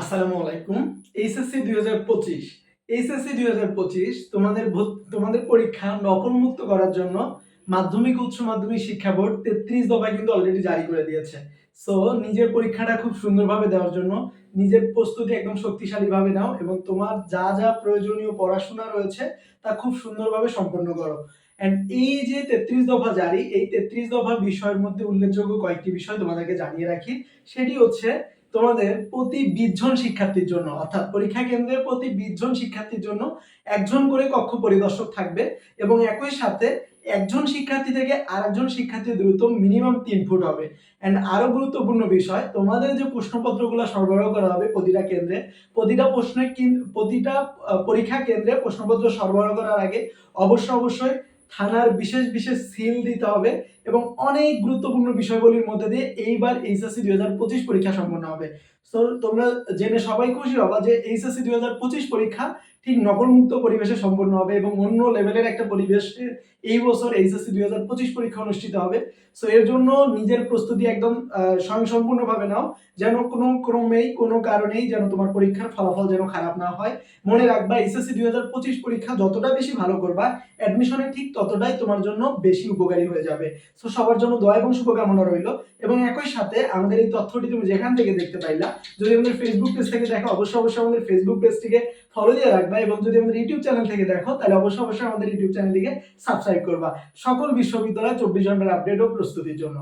আসসালামু আলাইকুম। এইচএসসি দুই হাজার পঁচিশ। এইচএসসি দুই হাজার পঁচিশ তোমাদের তোমাদের পরীক্ষা নকলমুক্ত করার জন্য মাধ্যমিক, উচ্চ মাধ্যমিক শিক্ষা বোর্ড তেত্রিশ দফা কিন্তু অলরেডি জারি করে দিয়েছে। সো নিজের পরীক্ষাটা খুব সুন্দরভাবে দেওয়ার জন্য নিজের প্রস্তুতি একদম শক্তিশালীভাবে নাও এবং তোমার যা যা প্রয়োজনীয় পড়াশোনা রয়েছে তা খুব সুন্দরভাবে সম্পন্ন করো। অ্যান্ড এই যে তেত্রিশ দফা জারি, এই তেত্রিশ দফা বিষয়ের মধ্যে উল্লেখযোগ্য কয়েকটি বিষয় তোমাদেরকে জানিয়ে রাখি। সেটি হচ্ছে তোমাদের প্রতি বিশজন শিক্ষার্থীর জন্য, অর্থাৎ পরীক্ষা কেন্দ্রে প্রতি বিশজন শিক্ষার্থীর জন্য একজন করে কক্ষ পরিদর্শক থাকবে এবং একই সাথে একজন শিক্ষার্থী থেকে আরেকজন শিক্ষার্থীর দূরত্ব মিনিমাম তিন ফুট হবে। অ্যান্ড আরও গুরুত্বপূর্ণ বিষয়, তোমাদের যে প্রশ্নপত্রগুলো সরবরাহ করা হবে প্রতিটা কেন্দ্রে, প্রতিটা প্রশ্নের কিন- প্রতিটা পরীক্ষা কেন্দ্রে প্রশ্নপত্র সরবরাহ করার আগে অবশ্য অবশ্যই থানার বিশেষ বিশেষ সিল দিতে হবে এবং অনেক গুরুত্বপূর্ণ বিষয়গুলির মধ্যে দিয়ে এইবার এইচএসসি দুই হাজার পঁচিশ পরীক্ষা সম্পন্ন হবে। তো তোমরা জেনে সবাই খুশি হবা যে এইচএসসি দুই হাজার পঁচিশ পরীক্ষা ঠিক নকলমুক্ত পরিবেশে সম্পন্ন হবে এবং অন্য লেভেলের একটা পরিবেশে এই বছর এইচএসসি দুই হাজার পঁচিশ পরীক্ষা অনুষ্ঠিত হবে। সো এর জন্য নিজের প্রস্তুতি একদম স্বয়ংসম্পূর্ণভাবে নাও। যেন কোনো ক্রমেই, কোনো কারণেই যেন তোমার পরীক্ষার ফলাফল যেন খারাপ না হয়। মনে রাখবা এইচএসসি দুই হাজার পঁচিশ পরীক্ষা যতটা বেশি ভালো করবা অ্যাডমিশনে ঠিক ততটাই তোমার জন্য বেশি উপকারী হয়ে যাবে। সো সবার জন্য দোয়া এবং শুভকামনা রইল। এবং একই সাথে আমাদের এই তথ্যটি তুমি যেখান থেকে দেখতে পাইলা, যদি আমাদের ফেসবুক পেজ থেকে দেখো, অবশ্যই অবশ্যই আমাদের ফেসবুক পেজটিকে ফলো দিয়ে রাখবা। এবং যদি আমাদের ইউটিউব চ্যানেল থেকে দেখো, তাহলে অবশ্যই অবশ্যই আমাদের ইউটিউব চ্যানেলটিকে সাবস্ক্রাইব করবা। সকল বিশ্ববিদ্যালয় চব্বিশ ঘণ্টার আপডেট ও প্রস্তুতির জন্য।